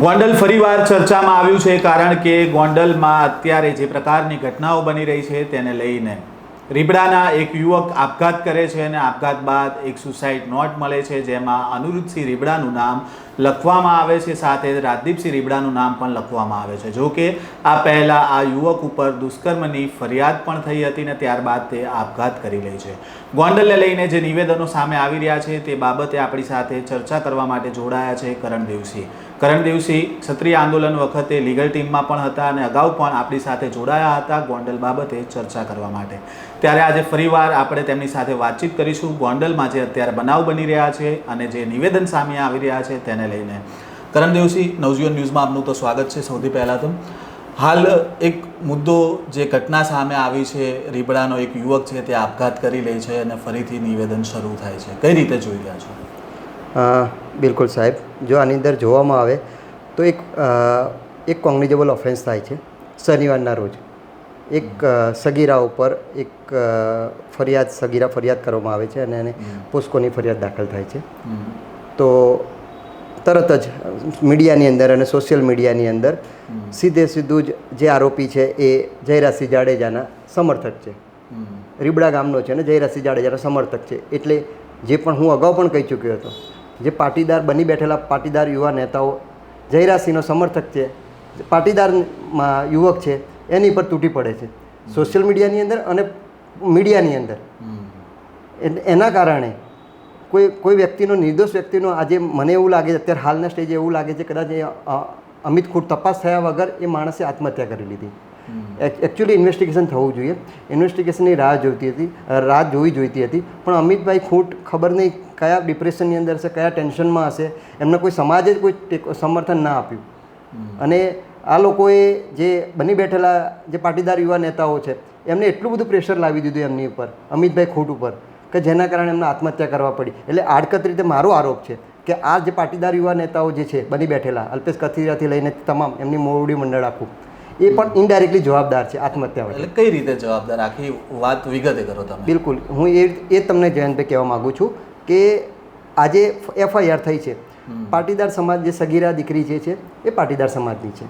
ગોંડલ ફરીવાર ચર્ચામાં આવ્યું છે કારણ કે ગોંડલમાં અત્યારે જે પ્રકારની ઘટનાઓ બની રહી છે તેને લઈને રીબડાના એક યુવક આપઘાત કરે છે અને આપઘાત બાદ એક સુસાઇડ નોટ મળે છે જેમાં અનિરુદ્ધસિંહ રીબડાનું નામ લખવામાં આવે છે, સાથે રાજદીપસિંહ રીબડાનું નામ પણ લખવામાં આવે છે. જો કે આ પહેલાં આ યુવક ઉપર દુષ્કર્મની ફરિયાદ પણ થઈ હતી ને ત્યારબાદ તે આપઘાત કરી લે છે. ગોંડલને લઈને જે નિવેદનો સામે આવી રહ્યા છે તે બાબતે આપણી સાથે ચર્ચા કરવા માટે જોડાયા છે કરણદેવસિંહ દિવસી ક્ષત્રિય આંદોલન વખતે લીગલ ટીમમાં પણ હતા અને અગાઉ પણ આપણી સાથે જોડાયા હતા ગોંડલ બાબતે ચર્ચા કરવા માટે. ત્યારે આજે ફરીવાર આપણે તેમની સાથે વાતચીત કરીશું. ગોંડલમાં જે અત્યારે બનાવ બની રહ્યા છે અને જે નિવેદન સામે આવી રહ્યા છે તેને લઈને. કરણ દિવસી, નવજીવન ન્યૂઝમાં આપનું તો સ્વાગત છે સૌથી પહેલાં તો. હાલ એક મુદ્દો જે ઘટના સામે આવી છે, રીબડાનો એક યુવક છે તે આપઘાત કરી લે છે અને ફરીથી નિવેદન શરૂ થાય છે. કઈ રીતે જોઈ રહ્યા છો? બિલકુલ સાહેબ. જો આની અંદર જોવામાં આવે તો એક એક કોગ્નિઝેબલ ઓફેન્સ થાય છે શનિવારના રોજ. એક સગીરા ઉપર એક ફરિયાદ સગીરા ફરિયાદ કરવામાં આવે છે અને એને પોસ્કોની ફરિયાદ દાખલ થાય છે. તો તરત જ મીડિયાની અંદર અને સોશિયલ મીડિયાની અંદર સીધે સીધું જ જે આરોપી છે એ જયરાસિંહ જાડેજાના સમર્થક છે. રીબડા ગામનો છે અને જયરાસિંહ જાડેજાનો સમર્થક છે. એટલે જે પણ હું અગાઉ પણ કહી ચૂક્યો હતો જે પાટીદાર બની બેઠેલા પાટીદાર યુવા નેતાઓ જયરાસિંહનો સમર્થક છે પાટીદારમાં યુવક છે એની પર તૂટી પડે છે સોશિયલ મીડિયાની અંદર અને મીડિયાની અંદર. એના કારણે કોઈ કોઈ વ્યક્તિનો નિર્દોષ વ્યક્તિનો આજે મને એવું લાગે છે અત્યારે હાલના સ્ટેજે એવું લાગે છે કદાચ એ અમિત ખૂટ તપાસ થયા વગર એ માણસે આત્મહત્યા કરી લીધી. એકચ્યુઅલી ઇન્વેસ્ટિગેશન થવું જોઈએ. ઇન્વેસ્ટિગેશનની રાહ જોઈતી હતી. રાહ જોવી જોઈતી હતી. પણ અમિતભાઈ ખૂટ ખબર નહીં કયા ડિપ્રેશનની અંદર છે કયા ટેન્શનમાં હશે. એમને કોઈ સમાજે જ કોઈ સમર્થન ના આપ્યું. અને આ લોકોએ જે બની બેઠેલા જે પાટીદાર યુવા નેતાઓ છે એમને એટલું બધું પ્રેશર લાવી દીધું એમની ઉપર અમિતભાઈ ખૂટ ઉપર કે જેના કારણે એમને આત્મહત્યા કરવા પડી. એટલે આડકત રીતે મારો આરોપ છે કે આ જે પાટીદાર યુવા નેતાઓ જે છે બની બેઠેલા અલ્પેશ કથિરાથી લઈને તમામ એમની મોવડી મંડળ આખું એ પણ ઇનડાયરેક્ટલી જવાબદાર છે આત્મહત્યા એટલે કઈ રીતે જવાબદાર? આખી વાત વિગતે કરો તમે. બિલકુલ. હું એ એ તમને જયંતભાઈ કહેવા માગું છું કે આજે એફઆઈઆર થઈ છે. પાટીદાર સમાજ જે સગીરા દીકરી જે છે એ પાટીદાર સમાજની છે.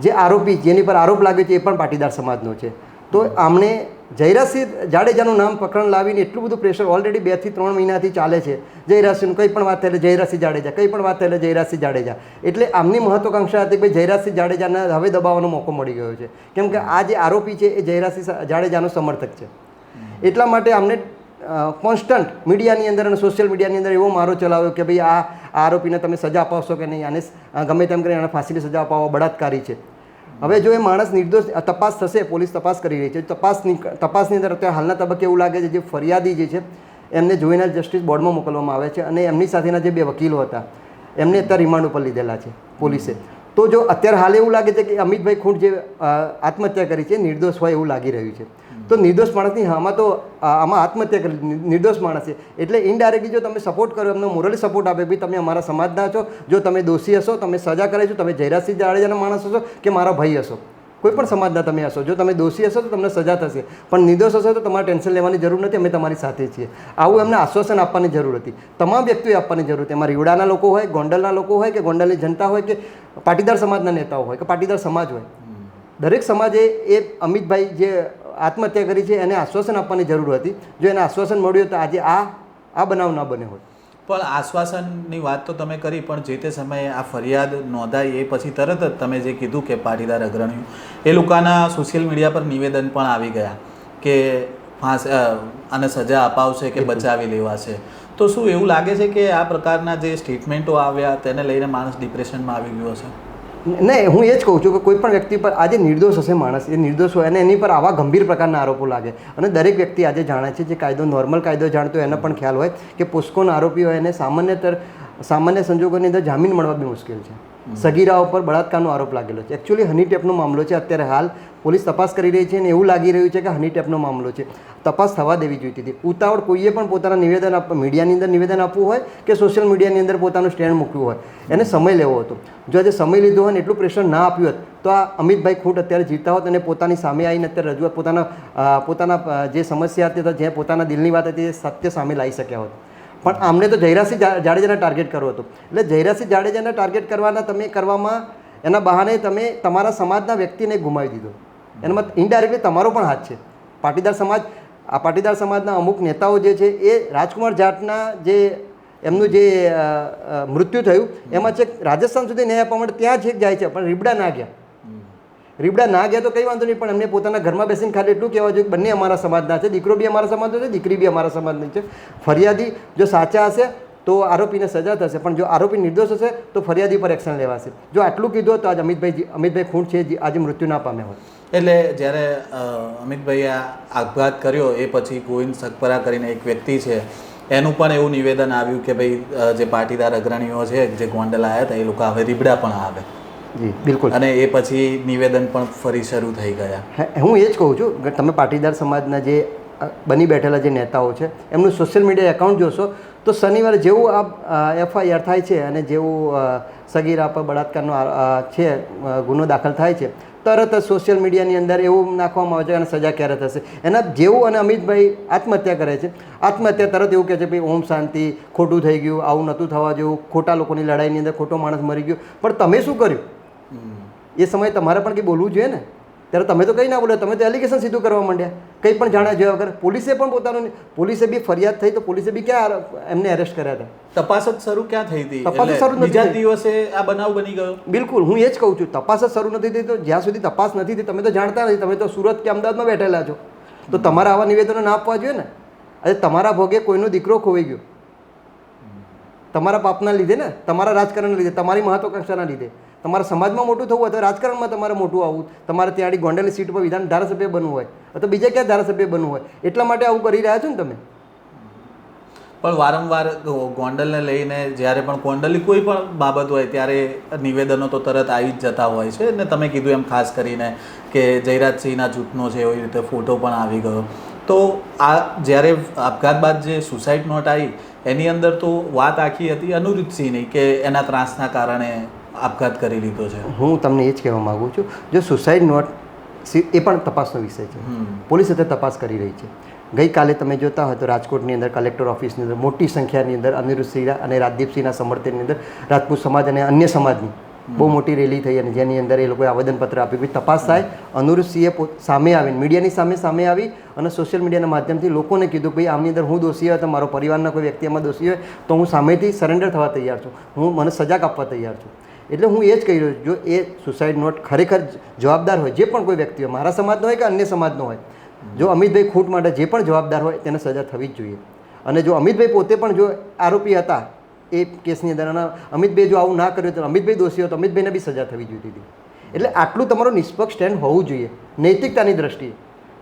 જે આરોપી જેની પર આરોપ લાગ્યો છે એ પણ પાટીદાર સમાજનો છે. તો આમણે જયરાજસિંહ જાડેજાનું નામ પકડણ લાવીને એટલું બધું પ્રેશર ઓલરેડી બેથી ત્રણ મહિનાથી ચાલે છે. જયરાજસિંહનું કંઈ પણ વાત થાય એટલે જયરાજસિંહ જાડેજા, કંઈ પણ વાત થાય એટલે જયરાજસિંહ જાડેજા. એટલે આમની મહત્વાકાંક્ષા હતી કે જયરાજસિંહ જાડેજાને હવે દબાવવાનો મોકો મળી ગયો છે. કેમ કે આ જે આરોપી છે એ જયરાજસિંહ જાડેજાનો સમર્થક છે. એટલા માટે અમને કોન્સ્ટન્ટ મીડિયાની અંદર અને સોશિયલ મીડિયાની અંદર એવો મારો ચલાવ્યો કે ભાઈ આ આરોપીને તમે સજા અપાવશો કે નહીં? આને ગમે તેમ કરીને એને ફાંસીની સજા અપાવો બળાત્કારી છે. હવે જો એ માણસ નિર્દોષ તપાસ થશે, પોલીસ તપાસ કરી રહી છે. તપાસની તપાસની અંદર અત્યારે હાલના તબક્કે એવું લાગે છે જે ફરિયાદી જે છે, એમને જોઈને જસ્ટિસ બોર્ડમાં મોકલવામાં આવે છે અને એમની સાથેના જે બે વકીલો હતા, એમને અત્યારે રિમાન્ડ ઉપર લીધેલા છે પોલીસે. તો જો અત્યારે હાલ એવું લાગે છે કે અમિતભાઈ ખૂંટ જે આત્મહત્યા કરી છે, નિર્દોષ હોય એવું લાગી રહ્યું છે. તો નિર્દોષ માણસની આમાં તો આમાં આત્મહત્યા કરી નિર્દોષ માણસ છે. એટલે ઇનડાયરેક્ટલી જો તમે સપોર્ટ કરો એમને મોરલી સપોર્ટ આપે ભાઈ તમે અમારા સમાજના છો જો તમે દોષી હશો તમે સજા કરે છો તમે જયરાજસિંહ જાડેજાના માણસ હશો કે મારા ભાઈ હશો કોઈ પણ સમાજના તમે હશો જો તમે દોષી હશો તો તમને સજા થશે. પણ નિર્દોષ હશો તો તમારે ટેન્શન લેવાની જરૂર નથી અમે તમારી સાથે છીએ. આવું એમને આશ્વાસન આપવાની જરૂર હતી. તમામ વ્યક્તિઓએ આપવાની જરૂર હતી. એમાં રીવડાના લોકો હોય ગોંડલના લોકો હોય કે ગોંડલની જનતા હોય કે પાટીદાર સમાજના નેતાઓ હોય કે પાટીદાર સમાજ હોય. દરેક સમાજે એ અમિતભાઈ જે આત્મહત્યા કરી છે એને આશ્વાસન આપવાની જરૂર હતી. જો એને આશ્વાસન મળ્યું તો આજે આ આ બનાવ ના બન્યો હોત પણ આશ્વાસનની વાત તો તમે કરી પણ જે તે સમયે આ ફરિયાદ નોંધાઈ એ પછી તરત જ તમે જે કીધું કે પાટીદાર અગ્રણીઓ એ લોકોના સોશિયલ મીડિયા પર નિવેદન પણ આવી ગયા કે ફાંસ આને સજા અપાવશે કે બચાવી લેવાશે. તો શું એવું લાગે છે કે આ પ્રકારના જે સ્ટેટમેન્ટો આવ્યા તેને લઈને માણસ ડિપ્રેશનમાં આવી ગયો છે નહીં, હું એ જ કહું છું કે કોઈ પણ વ્યક્તિ પર આજે નિર્દોષ હશે માણસ, એ નિર્દોષ હોય અને એની પર આવા ગંભીર પ્રકારના આરોપો લાગે. અને દરેક વ્યક્તિ આજે જાણે છે, જે કાયદો નોર્મલ કાયદો જાણતો હોય, એનો પણ ખ્યાલ હોય કે પોસ્કોનો આરોપી હોય એને સામાન્યતર, સામાન્ય સંજોગોની અંદર જામીન મળવા બી મુશ્કેલ છે. સગીરા ઉપર બળાત્કારનો આરોપ લાગેલો છે. એકચ્યુઅલી હની ટેપનો મામલો છે. અત્યારે હાલ પોલીસ તપાસ કરી રહી છે અને એવું લાગી રહ્યું છે કે હની ટેપનો મામલો છે. તપાસ થવા દેવી જોઈતી હતી. ઉતાવળ કોઈએ પણ પોતાના નિવેદન આપ, મીડિયાની અંદર નિવેદન આપવું હોય કે સોશિયલ મીડિયાની અંદર પોતાનું સ્ટેન્ડ મૂકવું હોય? એને સમય લેવો હતો. જો આજે સમય લીધો હોય ને એટલું પ્રેશર ના આપ્યું હોત, તો આ અમિતભાઈ ખૂટ અત્યારે જીવતા હોત અને પોતાની સામે આવીને અત્યારે રજૂઆત પોતાના પોતાના જે સમસ્યા હતી જે પોતાના દિલની વાત હતી એ સત્ય સામે લાવી શક્યા હોત. પણ આમને તો જયરાસિંહ જાડેજાને ટાર્ગેટ કરવો હતો. એટલે જયરાસિંહ જાડેજાને ટાર્ગેટ કરવાના તમે કરવામાં, એના બહાને તમે તમારા સમાજના વ્યક્તિને ગુમાવી દીધો. એનામાં ઇનડાયરેક્ટલી તમારો પણ હાથ છે. પાટીદાર સમાજ, આ પાટીદાર સમાજના અમુક નેતાઓ જે છે, એ રાજકુમાર જાટના જે, એમનું જે મૃત્યુ થયું, એમાં છેક રાજસ્થાન સુધી ન્યાય આપવા માટે ત્યાં છેક જાય છે, પણ રીબડા ના ગયા. રીબડા ના ગયા તો કંઈ વાંધો નહીં, પણ એમને પોતાના ઘરમાં બેસીને ખાલી એટલું કહેવા જોઈએ કે બંને અમારા સમાજના છે, દીકરો બી અમારા સમાજનો છે, દીકરી બી અમારા સમાજની છે. ફરિયાદી જો સાચા હશે તો આરોપીને સજા થશે, પણ જો આરોપી નિર્દોષ હશે તો ફરિયાદી પર એક્શન લેવાશે. જો આટલું કીધું તો આજ અમિતભાઈ અમિતભાઈ ખૂણ છે આજે મૃત્યુ ના પામ્યા હોય. એટલે જ્યારે અમિતભાઈએ આ કર્યો, એ પછી ગોવિંદ સગપરા કરીને એક વ્યક્તિ છે, એનું પણ એવું નિવેદન આવ્યું કે ભાઈ જે પાટીદાર અગ્રણીઓ છે, જે ગોંડલ આવ્યા હતા, એ લોકો હવે રીબડા પણ આવે. જી બિલકુલ. અને એ પછી નિવેદન પણ ફરી શરૂ થઈ ગયા. હે- હું એ જ કહું છું કે તમે પાટીદાર સમાજના જે બની બેઠેલા જે નેતાઓ છે એમનું સોશિયલ મીડિયા એકાઉન્ટ જોશો તો શનિવારે જેવું આ એફઆઈઆર થાય છે અને જેવું સગીરા પર બળાત્કારનો છે ગુનો દાખલ થાય છે તરત જ સોશિયલ મીડિયાની અંદર એવું નાખવામાં આવે છે અને સજા ક્યારે થશે? એના જેવું અને અમિતભાઈ આત્મહત્યા કરે છે. આત્મહત્યા તરત એવું કહે છે ભાઈ ઓમ શાંતિ ખોટું થઈ ગયું આવું નહોતું થવા જેવું ખોટા લોકોની લડાઈની અંદર ખોટો માણસ મરી ગયો. પણ તમે શું કર્યું. એ સમયે તમારે પણ કંઈ બોલવું જોઈએ ને? ત્યારે તમે તો કંઈ ના બોલો તમે તો એલિગેશન સીધું કરવા માંડ્યા. કંઈ પણ જાણ્યા જોયા વગર. પોલીસે પણ પોતાનું પોલીસે બી ફરિયાદ થઈ તો પોલીસે બી ક્યાં એમને એરેસ્ટ કર્યા હતા? તપાસ જ શરૂ ક્યાં થઈ હતી? તપાસ શરૂ બીજા દિવસે આ બનાવ બની ગયો? બિલકુલ હું એ જ કહું છું. તપાસ જ શરૂ નથી થઈ તો જ્યાં સુધી તપાસ નથી થઈ તમે તો જાણતા નથી તમે તો સુરત કે અમદાવાદમાં બેઠેલા છો. તો તમારા આવા નિવેદનો ના આપવા જોઈએ ને? અરે તમારા ભોગે કોઈનો દીકરો ખોવાઈ ગયો. તમારા પાપના લીધે ને? તમારા રાજકારણના લીધે તમારી મહત્વાકાંક્ષાના લીધે. તમારા સમાજમાં મોટું થવું હોય તો રાજકારણમાં તમારે મોટું આવવું. તમારે ત્યાં ગોંડલની સીટ પર વિધાન ધારાસભ્ય બનવું હોય. તો બીજે ક્યાં ધારાસભ્ય બનવું હોય. એટલા માટે આવું કરી રહ્યા છો ને તમે? પણ વારંવાર ગોંડલને લઈને જ્યારે પણ ગોંડલની કોઈ પણ બાબત હોય ત્યારે નિવેદનો તો તરત આવી જ જતા હોય છે ને તમે કીધું એમ ખાસ કરીને કે જયરાજસિંહના જૂથનો છે એવી રીતે ફોટો પણ આવી ગયો. તો આ જ્યારે આપઘાત બાદ જે સુસાઇડ નોટ આવી એની અંદર તો વાત આખી હતી અનુરૂધસિંહની કે એના ત્રાસના કારણે આપઘાત કરી લીધો છે? હું તમને એ જ કહેવા માગું છું જો સુસાઇડ નોટ એ પણ તપાસનો વિષય છે. પોલીસ અત્યારે તપાસ કરી રહી છે. ગઈકાલે તમે જોતા હોય તો રાજકોટની અંદર કલેક્ટર ઓફિસની અંદર મોટી સંખ્યાની અંદર અનિરુદ્ધસિંહ અને રાજદીપસિંહના સમર્થનની અંદર રાજપૂત સમાજ અને અન્ય સમાજની બહુ મોટી રેલી થઈ અને જેની અંદર એ લોકોએ આવેદનપત્ર આપ્યું કે તપાસ થાય. અનુરુદ્ધસિંહે સામે આવીને મીડિયાની સામે સામે આવી અને સોશિયલ મીડિયાના માધ્યમથી લોકોને કીધું ભાઈ આમની અંદર હું દોષી હોય તો મારો પરિવારના કોઈ વ્યક્તિ આમાં દોષી હોય તો હું સામેથી સરેન્ડર થવા તૈયાર છું. હું મને સજા આપવા તૈયાર છું. એટલે હું એ જ કહી રહ્યો છું, જો એ સુસાઇડ નોટ ખરેખર જવાબદાર હોય, જે પણ કોઈ વ્યક્તિ હોય, મારા સમાજનો હોય કે અન્ય સમાજનો હોય, જો અમિતભાઈ ખૂટ માટે જે પણ જવાબદાર હોય, તેને સજા થવી જ જોઈએ. અને જો અમિતભાઈ પોતે પણ જો આરોપી હતા, એ કેસની અંદર અમિતભાઈ જો આવું ના કર્યું તો, અમિતભાઈ દોષી હોય તો અમિતભાઈને બી સજા થવી જોઈતી હતી એટલે આટલું તમારું નિષ્પક્ષ સ્ટેન્ડ હોવું જોઈએ, નૈતિકતાની દ્રષ્ટિએ.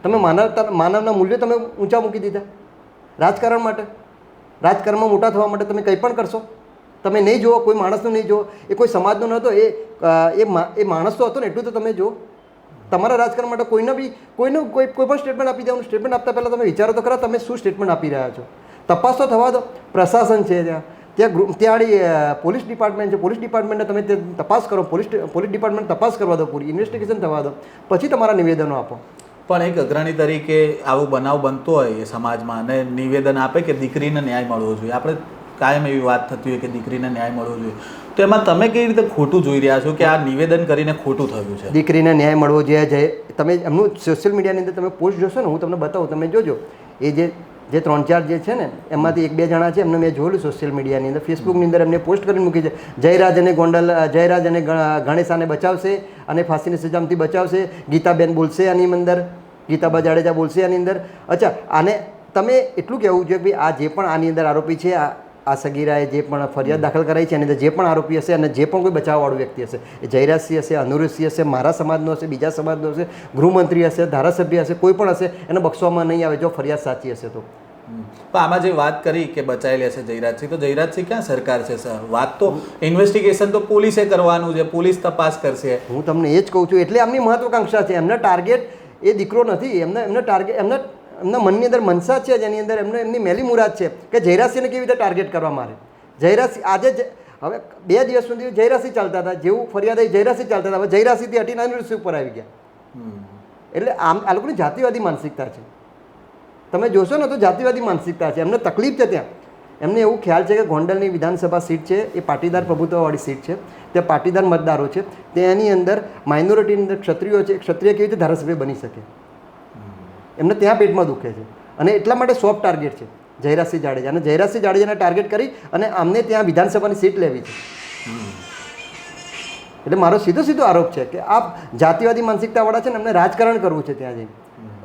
તમે માનવતા, માનવના મૂલ્યો તમે ઊંચા મૂકી દીધા. રાજકારણ માટે, રાજકારણમાં મોટા થવા માટે તમે કંઈ પણ કરશો તમે નહીં જુઓ, કોઈ માણસનું નહીં જુઓ, એ કોઈ સમાજનો નહોતો, એ એ માણસ તો હતો ને, એટલું તો તમે જુઓ. તમારા રાજકારણ માટે કોઈને બી, કોઈનું કોઈ કોઈ પણ સ્ટેટમેન્ટ આપી દેવાનું સ્ટેટમેન્ટ આપતા પહેલાં તમે વિચારો તો ખરા, તમે શું સ્ટેટમેન્ટ આપી રહ્યા છો? તપાસ તો થવા દો, પ્રશાસન છે ત્યાં. ત્યાં ત્યાં પોલીસ ડિપાર્ટમેન્ટ છે, પોલીસ ડિપાર્ટમેન્ટને તમે તે તપાસ કરો, પોલીસ પોલીસ ડિપાર્ટમેન્ટ તપાસ કરવા દો પૂરી ઇન્વેસ્ટિગેશન થવા દો, પછી તમારા નિવેદનો આપો. પણ એક અગ્રણી તરીકે આવો બનાવ બનતો હોય એ સમાજમાં, અને નિવેદન આપે કે દીકરીને ન્યાય મળવો જોઈએ. આપણે કાયમ એવી વાત થતી હોય કે દીકરીને ન્યાય મળવો જોઈએ. તો એમાં તમે કેવી રીતે ખોટું જોઈ રહ્યા છો કે આ નિવેદન કરીને ખોટું થયું છે? દીકરીને ન્યાય મળવો જોઈએ, જે તમે એમનું સોશિયલ મીડિયાની અંદર તમે પોસ્ટ જોશો ને, હું તમને બતાવું, તમે જોજો. એ જે જે ત્રણ ચાર જે છે ને, એમાંથી એક બે જણા છે, એમને મેં જોયેલું સોશિયલ મીડિયાની અંદર. ફેસબુકની અંદર એમને પોસ્ટ કરીને મૂકી છે. જયરાજ અને ગોંડલ, જયરાજ અને ગણેશાને બચાવશે અને ફાંસીની સજામથી બચાવશે. ગીતાબેન બોલશે આની અંદર. ગીતાબા જાડેજા બોલશે આની અંદર. અચ્છા, આને તમે એટલું કહેવું જોઈએ કે આ જે પણ આની અંદર આરોપી છે, આ આ સગીરાએ જે પણ ફરિયાદ દાખલ કરાઈ છે એની અંદર જે પણ આરોપી હશે અને જે પણ કોઈ બચાવવાળું વ્યક્તિ હશે એ જયરાજસિંહ હશે અનુરુદ્ધસિંહ હશે મારા સમાજનો હશે બીજા સમાજનો હશે ગૃહમંત્રી હશે ધારાસભ્ય હશે કોઈ પણ હશે એને બક્ષવામાં નહીં આવે જો ફરિયાદ સાચી હશે તો. પણ આમાં જે વાત કરી કે બચાવી હશે જયરાજસિંહ તો જયરાજસિંહ ક્યાં સરકાર છે સર? વાત તો ઇન્વેસ્ટિગેશન તો પોલીસે કરવાનું છે પોલીસ તપાસ કરશે. હું તમને એ જ કહું છું એટલે આમની મહત્વકાંક્ષા છે. એમના ટાર્ગેટ એ દીકરો નથી એમને એમને ટાર્ગેટ એમના એમના મનની અંદર મનસા છે જેની અંદર એમને એમની મેલી મુરાદ છે કે જયરાજસિંહને કેવી રીતે ટાર્ગેટ કરવા મારે? જયરાજસિંહ આજે જ હવે બે દિવસ સુધી જયરાશી ચાલતા હતા જેવું ફરિયાદ આવી જયરાશી ચાલતા હતા હવે જયરાશીથી હટીને અનિરુદ્ધ ઉપર આવી ગયા. એટલે આમ આ લોકોની જાતિવાદી માનસિકતા છે. તમે જોશો ને તો જાતિવાદી માનસિકતા છે. એમને તકલીફ છે ત્યાં. એમને એવું ખ્યાલ છે કે ગોંડલની વિધાનસભા સીટ છે એ પાટીદાર પ્રભુત્વવાળી સીટ છે ત્યાં પાટીદાર મતદારો છે તેની અંદર માઇનોરિટીની અંદર ક્ષત્રિયો છે ક્ષત્રિય કેવી રીતે ધારાસભ્ય બની શકે? એમને ત્યાં પેટમાં દુખે છે. અને એટલા માટે સોફ્ટ ટાર્ગેટ છે. જયરાજસિંહ જાડેજા. અને જયરાજસિંહ જાડેજાને ટાર્ગેટ કરી અને આમને ત્યાં વિધાનસભાની સીટ લેવી છે. એટલે મારો સીધો સીધો આરોપ છે કે આ જાતિવાદી માનસિકતાવાળા છે ને એમને રાજકારણ કરવું છે ત્યાં જઈને.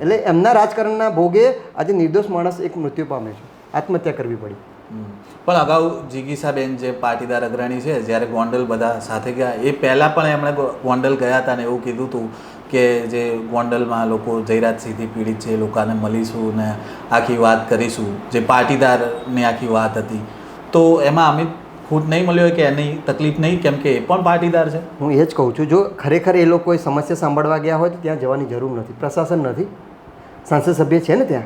એટલે એમના રાજકારણના ભોગે આજે નિર્દોષ માણસ એક મૃત્યુ પામે છે. આત્મહત્યા કરવી પડી. પણ અગાઉ જીગીસાબેન જે પાટીદાર અગ્રણી છે, જ્યારે ગોંડલ બધા સાથે ગયા, એ પહેલાં પણ એમણે ગોંડલ ગયા હતા ને એવું કીધું હતું કે જે ગોંડલમાં લોકો જયરાજસિંહથી પીડિત છે, એ લોકોને મળીશું ને આખી વાત કરીશું. જે પાટીદારની આખી વાત હતી. તો એમાં અમિત ખુદ નહીં મળ્યો હોય કે એની તકલીફ નહીં? કેમ કે એ પણ પાટીદાર છે. હું એ જ કહું છું, જો ખરેખર એ લોકોએ સમસ્યા સાંભળવા ગયા હોય તો ત્યાં જવાની જરૂર નથી. પ્રશાસન નથી. સાંસદ સભ્ય છે ને ત્યાં?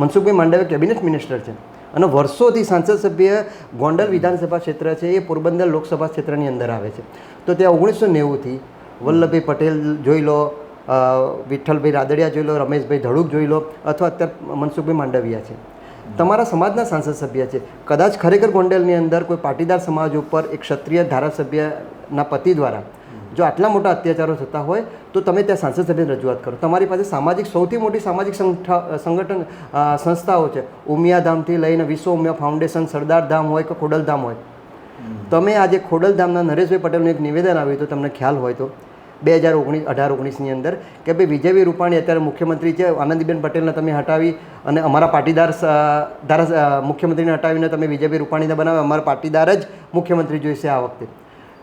મનસુખભાઈ માંડવે કેબિનેટ મિનિસ્ટર છે. અને વર્ષોથી સાંસદ સભ્ય ગોંડલ વિધાનસભા ક્ષેત્ર છે, એ પોરબંદર લોકસભા ક્ષેત્રની અંદર આવે છે. તો ત્યાં ઓગણીસો નેવુંથી વલ્લભભાઈ પટેલ જોઈ લો વિઠ્ઠલભાઈ રાદડિયા જોઈ લો રમેશભાઈ ધડુક જોઈ લો અથવા અત્યારે મનસુખભાઈ માંડવિયા છે. તમારા સમાજના સાંસદ સભ્ય છે. કદાચ ખરેખર ગોંડલની અંદર કોઈ પાટીદાર સમાજ ઉપર એક ક્ષત્રિય ધારાસભ્યના પતિ દ્વારા જો આટલા મોટા અત્યાચારો થતા હોય તો તમે ત્યાં સાંસદ સભ્યને રજૂઆત કરો. તમારી પાસે સામાજિક સૌથી મોટી સામાજિક સંગઠા સંગઠન સંસ્થાઓ છે. ઉમિયાધામથી લઈને વિશ્વ ઉમિયા ફાઉન્ડેશન સરદાર ધામ હોય કે ખોડલધામ હોય. તમે આજે ખોડલધામના નરેશભાઈ પટેલનું એક નિવેદન આવ્યું તો તમને ખ્યાલ હોય તો. બે હજાર ઓગણીસ, અઢાર ઓગણીસની અંદર કે ભાઈ વિજયભાઈ રૂપાણી અત્યારે મુખ્યમંત્રી છે, આનંદીબેન પટેલને તમે હટાવી અને અમારા પાટીદાર ધારા મુખ્યમંત્રીને હટાવીને તમે વિજયભાઈ રૂપાણીને બનાવે અમારા પાટીદાર જ મુખ્યમંત્રી જોઈશે આ વખતે.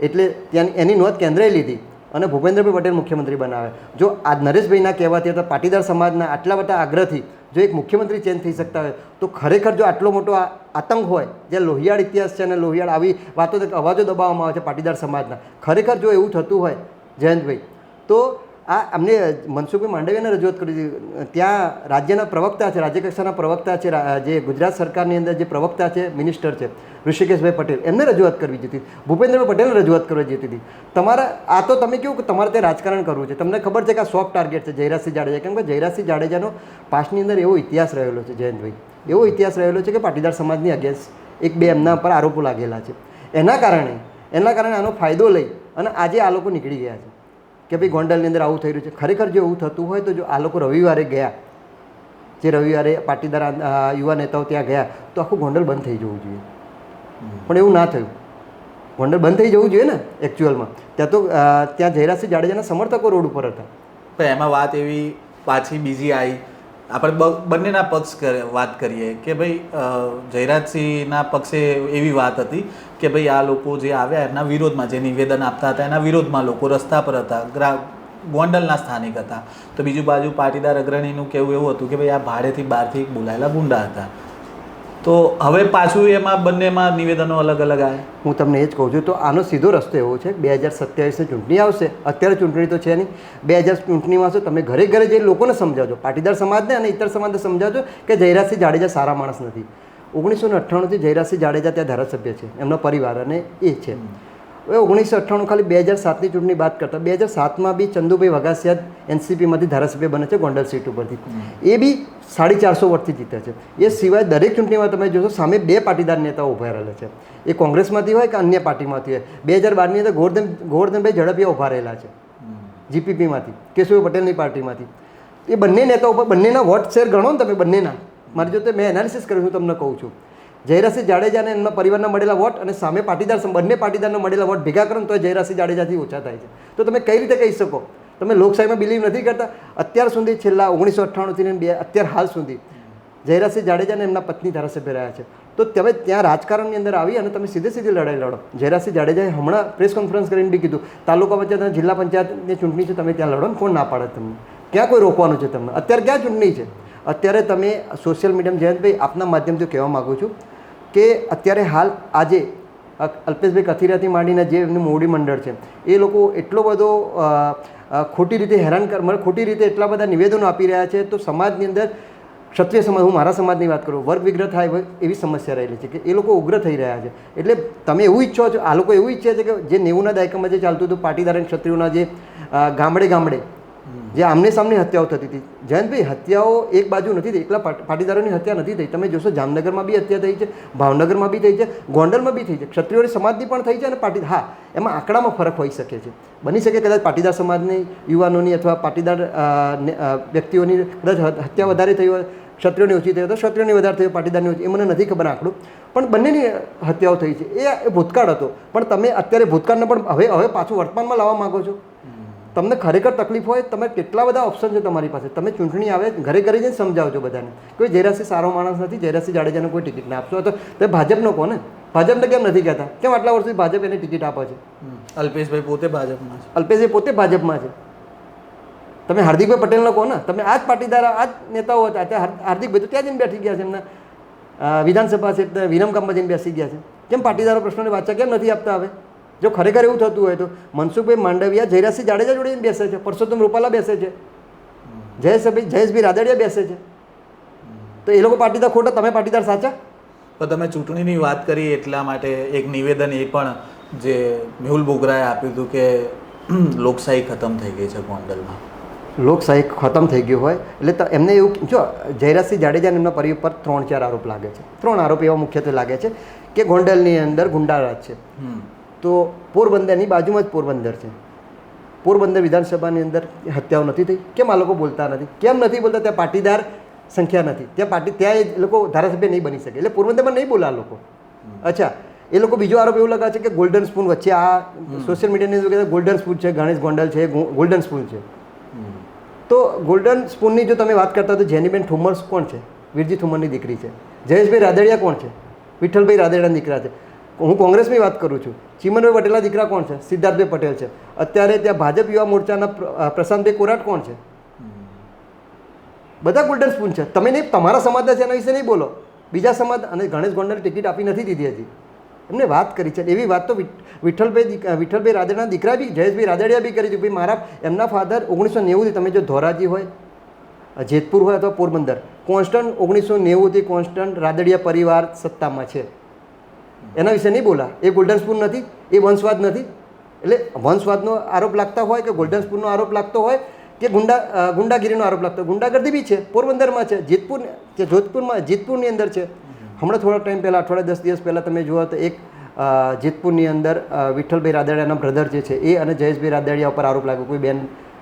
એટલે ત્યાં એની નોંધ કેન્દ્રએ લીધી અને ભૂપેન્દ્રભાઈ પટેલ મુખ્યમંત્રી બનાવે જો આ નરેશભાઈના કહેવાથી અથવા પાટીદાર સમાજના આટલા બધા આગ્રહથી જો એક મુખ્યમંત્રી ચેન્જ થઈ શકતા હોય, તો ખરેખર જો આટલો મોટો આતંક હોય, જે લોહિયાળ ઇતિહાસ છે અને લોહિયાળ આવી વાતો, અવાજો દબાવવામાં આવે છે પાટીદાર સમાજના, ખરેખર જો એવું થતું હોય જયંતભાઈ. તો આ અમને મનસુખભાઈ માંડવીયાને રજૂઆત કરી હતી ત્યાં રાજ્યના પ્રવક્તા છે રાજ્ય કક્ષાના પ્રવક્તા છે જે ગુજરાત સરકારની અંદર જે પ્રવક્તા છે, મિનિસ્ટર છે, ઋષિકેશભાઈ પટેલ. એમને રજૂઆત કરવી જતી ભૂપેન્દ્રભાઈ પટેલને રજૂઆત કરવી જતી હતી. તમારા, આ તો તમે કેવું કે તમારે તે રાજકારણ કરવું છે. તમને ખબર છે કે આ સોફ્ટ ટાર્ગેટ છે, જયરાજસિંહ જાડેજા. કેમ કે જયરાજસિંહ જાડેજાનો પાસની અંદર એવો ઇતિહાસ રહેલો છે, જયંતભાઈ. એવો ઇતિહાસ રહેલો છે કે પાટીદાર સમાજની અગેન્સ્ટ એક બે એમના પર આરોપો લાગેલા છે. એના કારણે એના કારણે આનો ફાયદો લઈ અને આજે આ લોકો નીકળી ગયા છે. કે ભાઈ ગોંડલની અંદર આવું થઈ રહ્યું છે. ખરેખર જો એવું થતું હોય તો જો આ લોકો રવિવારે ગયા જે રવિવારે પાટીદાર યુવા નેતાઓ ત્યાં ગયા તો આખું ગોંડલ બંધ થઈ જવું જોઈએ. પણ એવું ના થયું. ગોંડલ બંધ થઈ જવું જોઈએ ને એકચ્યુઅલમાં ત્યાં તો ત્યાં જયરાજસિંહ જાડેજાના સમર્થકો રોડ ઉપર હતા. પણ એમાં વાત એવી પાછી બીજી આવી આપણે બંનેના પક્ષ વાત કરીએ કે ભાઈ જયરાજસિંહના પક્ષે એવી વાત હતી કે ભાઈ, આ લોકો જે આવ્યા એમના વિરોધમાં, જે નિવેદન આપતા હતા, એના વિરોધમાં લોકો રસ્તા પર હતા, ગ્રા, ગોંડલના સ્થાનિક હતા. તો બીજું બાજુ પાટીદાર અગ્રણીનું કહેવું એવું હતું કે ભાઈ, આ ભાડેથી બહારથી બોલાયેલા ગુંડા હતા. તો હવે પાછું એમાં બંનેમાં નિવેદનો અલગ અલગ આવ્યા હું તમને એ જ કહું છું, તો આનો સીધો રસ્તો એવો છે, બે હજાર સત્યાવીસની ચૂંટણી આવશે, અત્યારે ચૂંટણી તો છે નહીં. બે હજાર ચૂંટણીમાં આવશે તમે ઘરે ઘરે જઈને લોકોને સમજાવજો, પાટીદાર સમાજને અને ઇતર સમાજને સમજાવજો કે જયરાજસિંહ જાડેજા સારા માણસ નથી. ઓગણીસો ને અઠ્ઠાણુંથી જયરાજસિંહ જાડેજા ત્યાં ધારાસભ્ય છે, એમનો પરિવાર અને એ છે. હવે ઓગણીસો અઠ્ઠાણું ખાલી બે હજાર સાતની ચૂંટણી બાદ કરતા બે હજાર સાતમાં બી ચંદુભાઈ વઘાસિયા એનસીપીમાંથી ધારાસભ્ય બને છે ગોંડલ સીટ ઉપરથી. એ બી સાડી ચારસો વોટથી જીતે છે. એ સિવાય દરેક ચૂંટણીમાં તમે જોશો સામે બે પાટીદાર નેતાઓ ઊભા રહેલા છે. એ કોંગ્રેસમાંથી હોય કે અન્ય પાર્ટીમાંથી હોય. બે હજાર બારની અંદર ગોરધન ગોરધનભાઈ ઝડપિયા ઊભા રહેલા છે. જીપીપીમાંથી કેશુભાઈ પટેલની પાર્ટીમાંથી. એ બંને નેતાઓ ઉપર બંનેના વોટ શેર ગણો ને તમે બંનેના. મારી જો મેં એનાલિસિસ કર્યું હું તમને કહું છું. જયરાજસિંહ જાડેજાને એમના પરિવારના મળેલા વોટ અને સામે પાટીદાર બંને પાટીદારના મળેલા વોટ ભેગા કરો તો જયરાસિંહ જાડેજાથી ઓછા થાય છે. તો તમે કઈ રીતે કહી શકો? તમે લોકશાહીમાં બિલીવ નથી કરતા? અત્યાર સુધી છેલ્લા ઓગણીસો અઠ્ઠાણુંથી બે, અત્યાર હાલ સુધી જયરાસિંહ જાડેજાને એમના પત્ની ધારાસભ્ય રહ્યા છે. તો તમે ત્યાં રાજકારણની અંદર આવી અને તમે સીધે સીધી લડાઈ લડો. જયરાસિંહ જાડેજાએ હમણાં પ્રેસ કોન્ફરન્સ કરીને બી કીધું, તાલુકા પંચાયત અને જિલ્લા પંચાયતની ચૂંટણી છે, તમે ત્યાં લડો ને કોણ ના પાડે તમને. ક્યાં કોઈ રોકવાનું છે તમને? અત્યારે ક્યાં ચૂંટણી છે? અત્યારે તમે સોશિયલ મીડિયમ જયંતભાઈ, આપના માધ્યમથી કહેવા માગું છું કે અત્યારે હાલ આજે અલ્પેશભાઈ કથિરાથી માંડીને જે એમનું મોવડી મંડળ છે, એ લોકો એટલો બધો ખોટી રીતે હેરાન કર ખોટી રીતે એટલા બધા નિવેદનો આપી રહ્યા છે, તો સમાજની અંદર ક્ષત્રિય સમાજ, હું મારા સમાજની વાત કરું, વર્ગ વિગ્રહ થાય એવી સમસ્યા રહેલી છે કે એ લોકો ઉગ્ર થઈ રહ્યા છે. એટલે તમે એવું ઈચ્છો છો, આ લોકો એવું ઈચ્છે છે કે જે નેવુંના દાયકામાં જે ચાલતું હતું, પાટીદાર અને ક્ષત્રિયોના જે ગામડે ગામડે જે આમને સામને હત્યાઓ થતી હતી. જયંતભાઈ, હત્યાઓ એક બાજુ નથી થઈ. એકલા પાટ- પાટીદારોની હત્યા નથી થઈ. તમે જોશો, જામનગરમાં બી હત્યા થઈ છે, ભાવનગરમાં બી થઈ છે, ગોંડલમાં બી થઈ છે. ક્ષત્રિયોની સમાજની પણ થઈ છે અને પાટી, હા, એમાં આંકડામાં ફરક હોઈ શકે છે. બની શકે કદાચ પાટીદાર સમાજની યુવાનોની અથવા પાટીદાર વ્યક્તિઓની કદાચ હત્યા વધારે થઈ હોય, ક્ષત્રિયોની ઓછી થઈ તો ક્ષત્રિયોની વધારે થઈ પાટીદારની ઓછી. એ મને નથી ખબર આંકડું. પણ બંનેની હત્યાઓ થઈ છે. એ ભૂતકાળ હતો. પણ તમે અત્યારે ભૂતકાળને પણ હવે હવે પાછું વર્તમાનમાં લાવવા માગો છો? તમને ખરેખર તકલીફ હોય તમે કેટલા બધા ઓપ્શન છે તમારી પાસે. તમે ચૂંટણી આવે ઘરે ઘરે જઈને સમજાવજો બધાને. કોઈ જયરાસિંહ સારો માણસ નથી જયરાસિંહ જાડેજાને કોઈ ટિકિટ ના આપશો. તો તે ભાજપનો કોને ભાજપને કેમ નથી કહેતા? કેમ આટલા વર્ષથી ભાજપ એને ટિકિટ આપે છે? અલ્પેશભાઈ પોતે ભાજપમાં છે. અલ્પેશભાઈ પોતે ભાજપમાં છે. તમે હાર્દિકભાઈ પટેલનો કહો ને તમે આ જ પાટીદાર આ જ નેતાઓ હતા ત્યાં હાર્દિકભાઈ તો ત્યાં જઈને બેઠી ગયા છે એમના. વિધાનસભા છે વિરમગામમાં જઈને બેસી ગયા છે. કેમ પાટીદારો પ્રશ્નોની વાચા કેમ નથી આપતા હવે? જો ખરેખર એવું થતું હોય તો મનસુખભાઈ માંડવિયા જયરાજસિંહ જાડેજા જોડે બેસે છે પરસોત્તમ રૂપાલા બેસે છે. જયેશભાઈ જયેશભાઈ રાદડિયા બેસે છે. તો એ લોકો પાટીદાર ખોટા તમે પાટીદાર સાચા? પણ તમે ચૂંટણીની વાત કરી એટલા માટે એક નિવેદન એ પણ જે મેહુલ બોગરાએ આપ્યું હતું કે લોકશાહી ખતમ થઈ ગઈ છે ગોંડલમાં. લોકશાહી ખતમ થઈ ગયું હોય એટલે તો એમને એવું જો જયરાજસિંહ જાડેજાને એમના પરિવાર પર ત્રણ ચાર આરોપ લાગે છે. ત્રણ આરોપ એવા મુખ્યત્વે લાગે છે કે ગોંડલની અંદર ગુંડારાજ છે. તો પોરબંદરની બાજુમાં જ પોરબંદર છે. પોરબંદર વિધાનસભાની અંદર હત્યાઓ નથી થઈ. કેમ આ લોકો બોલતા નથી? કેમ નથી બોલતા? ત્યાં પાટીદાર સંખ્યા નથી. ત્યાં પાટી ત્યાં એ લોકો ધારાસભ્ય નહીં બની શકે. એટલે પોરબંદરમાં નહીં બોલા લોકો. અચ્છા. એ લોકો બીજો આરોપ એવું લગાવે છે કે ગોલ્ડન સ્પૂન વચ્ચે આ સોશિયલ મીડિયાની અંદર ગોલ્ડન સ્પૂન છે ગણેશ ગોંડલ છે ગોલ્ડન સ્પૂન છે. તો ગોલ્ડન સ્પૂનની જો તમે વાત કરતા તો જેનીબેન ઠુમર્સ કોણ છે? વીરજી ઠુમરની દીકરી છે. જયેશભાઈ રાદડિયા કોણ છે? વિઠ્ઠલભાઈ રાદડિયાના દીકરા છે. હું કોંગ્રેસની વાત કરું છું. ચીમનભાઈ પટેલના દીકરા કોણ છે? સિદ્ધાર્થભાઈ પટેલ છે. અત્યારે ત્યાં ભાજપ યુવા મોરચાના પ્ર- પ્રશાંતભાઈ કોરાટ કોણ છે? બધા ગોલ્ડન સ્પૂન છે. તમે નહીં, તમારા સમાજના છે એના વિશે નહીં બોલો. બીજા સમાજ અને ગણેશ ગોંડલ ટિકિટ આપી નથી દીધી હજી. એમને વાત કરી છે. એવી વાત તો વિઠ- વિઠ્ઠલભાઈ વિઠ્ઠલભાઈ રાદડિયાના દીકરા બી, જયેશભાઈ રાદડિયા બી કરી છે. ભાઈ, મારા, એમના ફાધર ઓગણીસો નેવુંથી, તમે જો ધોરાજી હોય જેતપુર હોય અથવા પોરબંદર, કોન્સ્ટન્ટ ઓગણીસો નેવુંથી કોન્સ્ટન્ટ રાદડિયા પરિવાર સત્તામાં છે. એના વિશે નહીં બોલા. એ ગોલ્ડન સ્પૂન નથી, એ વંશવાદ નથી. એટલે વંશવાદનો આરોપ લાગતા હોય કે ગોલ્ડન સ્પૂનનો આરોપ લાગતો હોય કે ગુંડા ગુંડાગીરીનો આરોપ લાગતો હોય. ગુંડાગર્દી બી છે, પોરબંદરમાં છે, જેતપુર જે જોધપુરમાં, જેતપુરની અંદર છે. હમણાં થોડા ટાઈમ પહેલાં, અઠવાડિયા દસ દિવસ પહેલાં તમે જુઓ તો એક જેતપુરની અંદર વિઠ્ઠલભાઈ રાદડિયાના બ્રધર જે છે, એ અને જયેશભાઈ રાદડિયા ઉપર આરોપ લાગ્યો. કોઈ બેન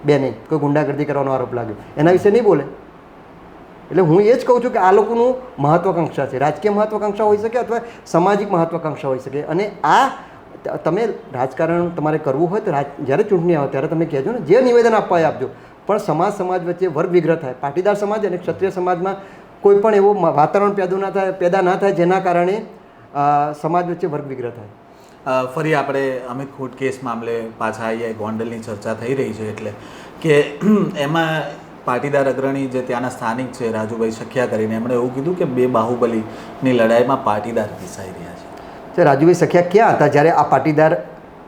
બે નહીં, કોઈ ગુંડાગર્દી કરવાનો આરોપ લાગ્યો. એના વિશે નહીં બોલે. એટલે હું એ જ કહું છું કે આ લોકોનું મહત્વાકાંક્ષા છે. રાજકીય મહત્વાકાંક્ષા હોઈ શકે અથવા સામાજિક મહત્વાકાંક્ષા હોઈ શકે. અને આ તમે રાજકારણ તમારે કરવું હોય તો રાજ, જ્યારે ચૂંટણી આવે ત્યારે તમે કહેજો ને, જે નિવેદન આપવા આપજો. પણ સમાજ સમાજ વચ્ચે વર્ગ વિગ્રહ થાય. પાટીદાર સમાજ અને ક્ષત્રિય સમાજમાં કોઈ પણ એવો વાતાવરણ પેદા ના થાય, પેદા ના થાય જેના કારણે સમાજ વચ્ચે વર્ગ વિગ્રહ થાય ફરી આપણે અમિત ખૂટ કેસ મામલે પાછા આવીએ ગોંડલની ચર્ચા થઈ રહી છે એટલે કે, એમાં પાટીદાર અગ્રણી જે ત્યાંના સ્થાનિક છે રાજુભાઈ સખિયા કરીને એમણે એવું કીધું કે બે બાહુબલીની લડાઈમાં પાટીદાર પીસાઈ રહ્યા છે. રાજુભાઈ સખિયા ક્યાં હતા? જ્યારે આ પાટીદાર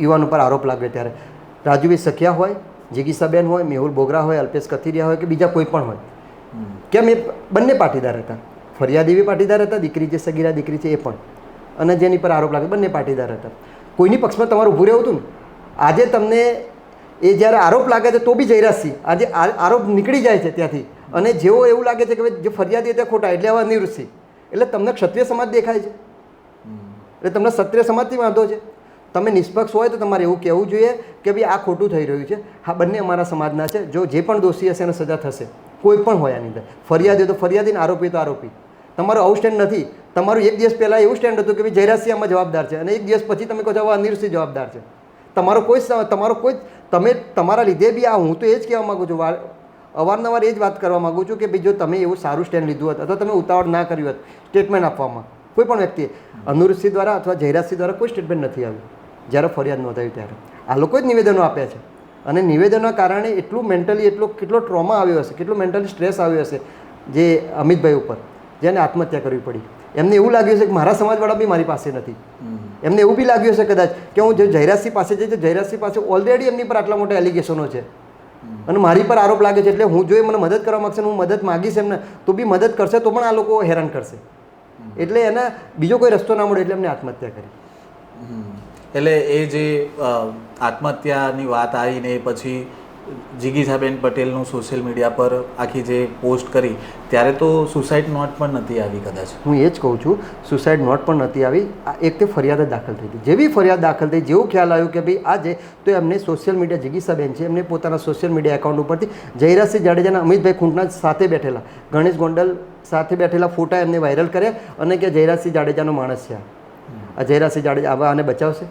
યુવાન ઉપર આરોપ લાગ્યો ત્યારે. રાજુભાઈ સખિયા હોય જિગીસાબેન હોય મેહુલ બોગરા હોય અલ્પેશ કથિરિયા હોય કે બીજા કોઈ પણ હોય. કેમ એ બંને પાટીદાર હતા? ફરિયાદી બી પાટીદાર હતા દીકરી જે સગીરા દીકરી છે એ પણ. અને જેની પર આરોપ લાગે બંને પાટીદાર હતા. કોઈની પક્ષમાં તમારું ઊભું રહેવું હતું ને? આજે તમને એ જ્યારે આરોપ લાગે છે તો બી જયરાજસિંહ. આજે આરોપ નીકળી જાય છે ત્યાંથી. અને જેવો એવું લાગે છે કે ભાઈ જે ફરિયાદી હતા ખોટા, એટલે આવા નિવૃત્તિ. એટલે તમને ક્ષત્રિય સમાજ દેખાય છે. એટલે તમને ક્ષત્રિય સમાજથી વાંધો છે. તમે નિષ્પક્ષ હોય તો તમારે એવું કહેવું જોઈએ કે ભાઈ આ ખોટું થઈ રહ્યું છે. હા, બંને અમારા સમાજના છે. જો જે પણ દોષી હશે એને સજા થશે. કોઈ પણ હોય આની અંદર. ફરિયાદી તો ફરિયાદી ને આરોપી તો આરોપી. તમારું આવું સ્ટેન્ડ નથી. તમારું એક દિવસ પહેલાં એવું સ્ટેન્ડ હતું કે ભાઈ જયરાજસિંહ આમાં જવાબદાર છે. અને એક દિવસ પછી તમે કહો છો હવે અનિરસિંહ જવાબદાર છે. તમારો કોઈ તમારો કોઈ તમે તમારા લીધે બી આ હું તો એ જ કહેવા માગું છું. વાર- અવારનવાર એ જ વાત કરવા માગું છું કે ભાઈ જો તમે એવું સારું સ્ટેન્ડ લીધું હોત અથવા તમે ઉતાવળ ના કર્યું હોત સ્ટેટમેન્ટ આપવામાં, કોઈ પણ વ્યક્તિએ, અનુરસિંહ દ્વારા અથવા જયરાજસિંહ દ્વારા કોઈ સ્ટેટમેન્ટ નથી આવ્યું જ્યારે ફરિયાદ નોંધાવી ત્યારે. આ લોકો જ નિવેદનો આપ્યા છે. અને નિવેદનના કારણે એટલું મેન્ટલી એટલો, કેટલો ટ્રોમા આવ્યો હશે, કેટલો મેન્ટલી સ્ટ્રેસ આવ્યો હશે જે અમિતભાઈ ઉપર, જેને આત્મહત્યા કરવી પડી. એમને એવું લાગ્યું છે કે મારા સમાજવાળા બી મારી પાસે નથી. એમને એવું બી લાગ્યું છે કદાચ કે હું જે જયરાજસિંહ પાસે જઈ તો જયરાજસિંહ પાસે ઓલરેડી એમની પર આટલા મોટા એલિગેશનો છે. અને મારી પર આરોપ લાગે છે એટલે હું જો એ મને મદદ કરવા માગશે હું મદદ માગીશ એમને, તો બી મદદ કરશે તો પણ આ લોકો હેરાન કરશે. એટલે એના બીજો કોઈ રસ્તો ના મળે એટલે એમને આત્મહત્યા કરી. એટલે એ જે આત્મહત્યાની વાત આવીને પછી જિગીસાબેન પટેલનું સોશિયલ મીડિયા પર આખી જે પોસ્ટ કરી ત્યારે તો સુસાઇડ નોટ પણ નથી આવી કદાચ. હું એ જ કહું છું સુસાઇડ નોટ પણ નથી આવી. આ એક તે ફરિયાદ દાખલ થઈ હતી. જેવી ફરિયાદ દાખલ થઈ જેવું ખ્યાલ આવ્યું કે ભાઈ આજે તો એમને સોશિયલ મીડિયા જિગીસાબેન છે એમને પોતાના સોશિયલ મીડિયા એકાઉન્ટ ઉપરથી જયરાજસિંહ જાડેજાના અમિતભાઈ ખૂંટના સાથે બેઠેલા ગણેશ ગોંડલ સાથે બેઠેલા ફોટા એમને વાયરલ કર્યા અને કે જયરાજસિંહ જાડેજાનો માણસ છે આ. આ જયરાજસિંહ જાડેજા આવા આને બચાવશે?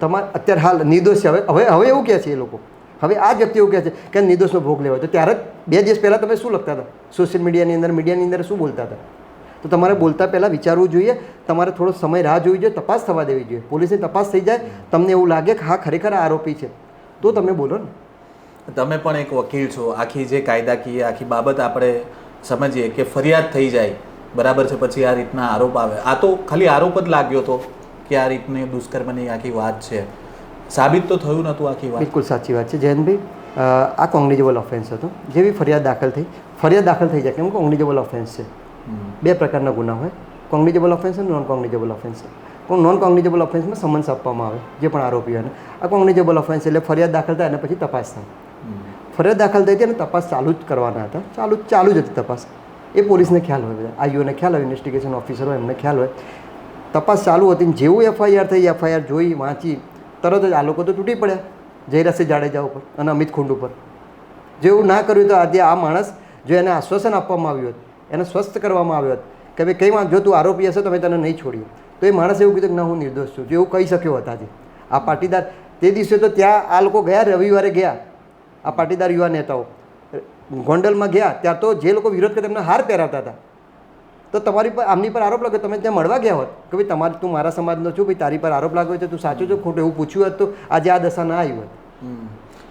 તમારે અત્યારે હાલ નિર્દોષ છે. હવે હવે હવે એવું કહે છે એ લોકો. હવે આ જ વ્યક્તિ એવું કહે છે કે નિર્દોષનો ભોગ લેવાય. તો ત્યારે બે દિવસ પહેલાં તમે શું લખતા હતા? સોશિયલ મીડિયાની અંદર મીડિયાની અંદર શું બોલતા હતા? તો તમારે બોલતા પહેલાં વિચારવું જોઈએ, તમારે થોડો સમય રાહ જોવી જોઈએ, તપાસ થવા દેવી જોઈએ. પોલીસની તપાસ થઈ જાય, તમને એવું લાગે કે હા, ખરેખર આરોપી છે. તો તમે બોલો ને. તમે પણ એક વકીલ છો. આખી જે કાયદાકીય, આખી બાબત આપણે સમજીએ કે ફરિયાદ થઈ જાય, બરાબર છે, પછી આ રીતના આરોપ આવે. આ તો ખાલી આરોપ જ લાગ્યો હતો કે આ રીતની દુષ્કર્મની આખી વાત છે. સાબિત તો થયું નહોતું આખી વાત. બિલકુલ સાચી વાત છે. જયંતભાઈ આ કોંગ્નિજેબલ ઓફેન્સ હતો. જેવી ફરિયાદ દાખલ થઈ ફરિયાદ દાખલ થઈ જાય કેમ કોગ્નિઝેબલ ઓફેન્સ છે. બે પ્રકારના ગુના હોય. કોગ્નિઝેબલ ઓફેન્સ અને non cognizable offence non cognizable ઓફેન્સમાં summons આપવામાં આવે જે પણ આરોપીઓને. આ કોગ્નિઝેબલ ઓફેન્સ એટલે ફરિયાદ દાખલ થાય અને પછી તપાસ થાય. ફરિયાદ દાખલ થઈ હતી અને તપાસ ચાલુ જ કરવાના હતા. ચાલુ ચાલુ જ હતી તપાસ. એ પોલીસને ખ્યાલ હોય બધા. આઈઓને ખ્યાલ હોય ઇન્વેસ્ટિગેશન ઓફિસરો એમને ખ્યાલ હોય. તપાસ ચાલુ હતી ને જેવું એફઆઈઆર થઈ એફઆઈઆર જોઈ વાંચી તરત જ આ લોકો તો તૂટી પડ્યા જયરાજસિંહ જાડેજા ઉપર અને અમિત ખુંડ ઉપર. જેવું ના કર્યું તો આજે આ માણસ જો એને આશ્વાસન આપવામાં આવ્યું હોત, એને સ્વસ્થ કરવામાં આવ્યો હોત, કે ભાઈ કંઈ વાંધો, જો તું આરોપી હશે તો મેં તને નહીં છોડ્યું. તો એ માણસે એવું કીધું કે ના, હું નિર્દોષ છું. જો એવું કહી શક્યો હતા આજે. આ પાટીદાર તે દિવસે તો ત્યાં આ લોકો ગયા, રવિવારે ગયા. આ પાટીદાર યુવા નેતાઓ. ગોંડલમાં ગયા, ત્યાં તો જે લોકો વિરોધ કરતા તેમને હાર પહેરાવતા હતા. તો તમારી પર આમની પર આરોપ લાગ્યો તમે ત્યાં મળવા ગયા હોત? કે ભાઈ તમારે તું મારા સમાજનો છું ભાઈ તારી પર આરોપ લાગ્યો છે તું સાચું છો ખોટું એવું પૂછ્યું હતું તો આજે આ દશા ના આવી હોત.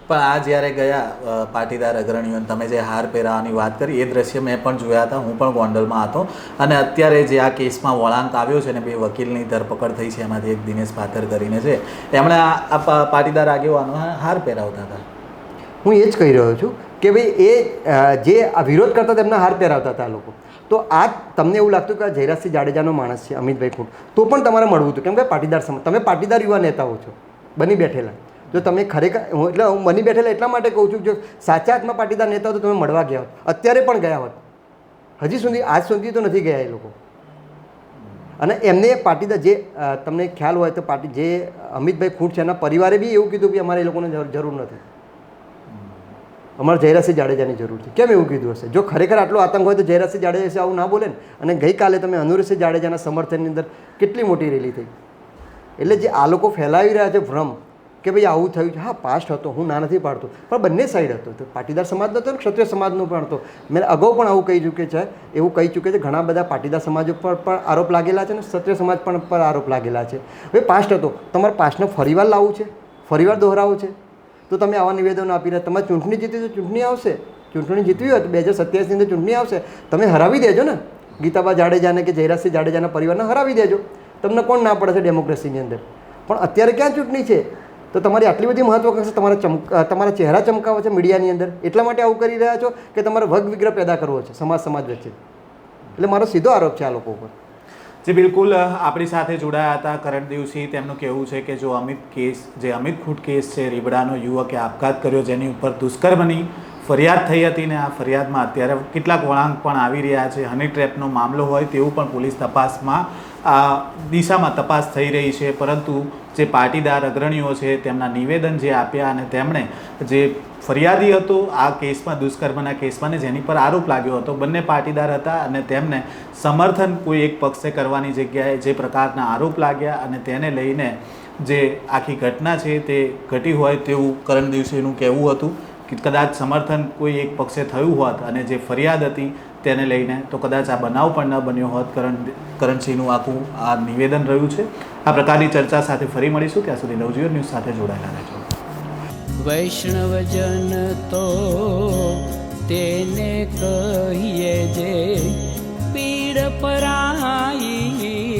પણ આ જ્યારે ગયા પાટીદાર અગ્રણીઓ તમે જે હાર પહેરાવાની વાત કરી એ દ્રશ્ય મેં પણ જોયા હતા હું પણ ગોંડલમાં હતો. અને અત્યારે જે આ કેસમાં વળાંક આવ્યો છે ને બે વકીલની ધરપકડ થઈ છે એમાંથી એક દિનેશ પાથર કરીને છે એમણે આ પાટીદાર આગેવાનો હાર પહેરાવતા હતા. હું એ જ કહી રહ્યો છું કે ભાઈ એ જે આ વિરોધ કરતા તેમના હાર પહેરાવતા હતા લોકો. તો આ તમને એવું લાગતું કે આ જયરાજસિંહ જાડેજાનો માણસ છે, અમિતભાઈ ખોટ તો પણ તમારે મળવું હતું, કેમ કે પાટીદાર સમાજ, તમે પાટીદાર યુવા નેતાઓ છો, બની બેઠેલા. જો તમે ખરેખર, હું એટલે હું બની બેઠેલા એટલા માટે કહું છું જો સાચા હાથમાં પાટીદાર નેતાઓ તો તમે મળવા ગયા હોત, અત્યારે પણ ગયા હોત. હજી સુધી, આજ સુધી તો નથી ગયા એ લોકો. અને એમને પાટીદાર જે તમને ખ્યાલ હોય તો પાટી, જે અમિતભાઈ ખૂટ છે એના પરિવારે બી એવું કીધું કે અમારે એ લોકોને જરૂર જરૂર નથી. અમારે જયરાસિંહ જાડેજાની જરૂર છે. કેમ એવું કીધું હશે? જો ખરેખર આટલો આતંક હોય તો જયરાસિંહ જાડેજા આવું ના બોલે ને? અને ગઈકાલે તમે અનુરસિંહ જાડેજાના સમર્થનની અંદર કેટલી મોટી રેલી થઈ? એટલે જે આ લોકો ફેલાવી રહ્યા છે ભ્રમ કે ભાઈ આવું થયું છે, હા પાસ્ટ હતો, હું ના નથી પાડતો. પણ બંને સાઈડ હતો. તો પાટીદાર સમાજનો હતો ને ક્ષત્રિય સમાજનો પણ હતો મેં અગાઉ પણ આવું કહી ચૂકે છે, એવું કહી ચૂકે છે, ઘણા બધા પાટીદાર સમાજ ઉપર પણ આરોપ લાગેલા છે ને ક્ષત્રિય સમાજ પણ પર આરોપ લાગેલા છે. હવે પાસ્ટ હતો. તમારે પાસ્ટને ફરીવાર લાવવું છે? ફરીવાર દોહરાવવું છે? તો તમે આવા નિવેદનો આપી રહ્યા તમારે ચૂંટણી જીતી તો ચૂંટણી આવશે. ચૂંટણી જીતવી હોય તો બે હજાર સત્યાવીસની અંદર ચૂંટણી આવશે. તમે હરાવી દેજો ને. ગીતાબા જાડેજાને કે જયરાજસિંહ જાડેજાના પરિવારને હરાવી દેજો. તમને કોણ ના પડે છે ડેમોક્રેસીની અંદર? પણ અત્યારે ક્યાં ચૂંટણી છે? તો તમારી આટલી બધી મહત્વાકાંક્ષા તમારા ચમક તમારા ચહેરા ચમકાવે છે મીડિયાની અંદર. એટલા માટે આવું કરી રહ્યા છો કે તમારે વર્ગ વિગ્રહ પેદા કરવો છે સમાજ સમાજ વચ્ચે. એટલે મારો સીધો આરોપ છે આ લોકો ઉપર. જે, બિલકુલ આપણી સાથે જોડાયા હતા કરણ દિવસી. તેમનું કહેવું છે કે જો અમિત કેસ, જે અમિત ખૂટ કેસ છે, રીબડાનો યુવકે આપઘાત કર્યો જેની ઉપર દુષ્કર્મની ફરિયાદ થઈ હતી ને આ ફરિયાદમાં અત્યારે કેટલાક વળાંક પણ આવી રહ્યા છે. હની ટ્રેપનો મામલો હોય તેવું પણ પોલીસ તપાસમાં આ દિશામાં તપાસ થઈ રહી છે, પરંતુ જે પાટીદાર અગ્રણીઓ છે, તેમના નિવેદન જે આપ્યા અને તેમણે જે ફરિયાદી હતો, આ કેસમાં, દુષ્કર્મના કેસમાં ને જેની પર આરોપ લાગ્યો હતો, બંને પાટીદાર હતા અને તેમને સમર્થન કોઈ એક પક્ષે કરવાની જગ્યાએ જે પ્રકારના આરોપ લાગ્યા અને તેને લઈને જે આખી ઘટના છે તે ઘટી હોય તેવું કરણ દિવસીનું કહેવું હતું કે કદાચ સમર્થન કોઈ એક પક્ષે થયું હોત અને જે ફરિયાદ હતી તેને લઈને તો કદાચ આ બનાવ પણ ન બન્યો હોત, કરણ કરણસિંહનું આખું આ નિવેદન રહ્યું છે. આ પ્રકારની ચર્ચા સાથે ફરી મળીશું. ત્યાં સુધી નવજીવન ન્યૂઝ સાથે જોડાયેલા રહેજો. વૈષ્ણવજન તો તેને કહીએ જે પીડ પરાઈ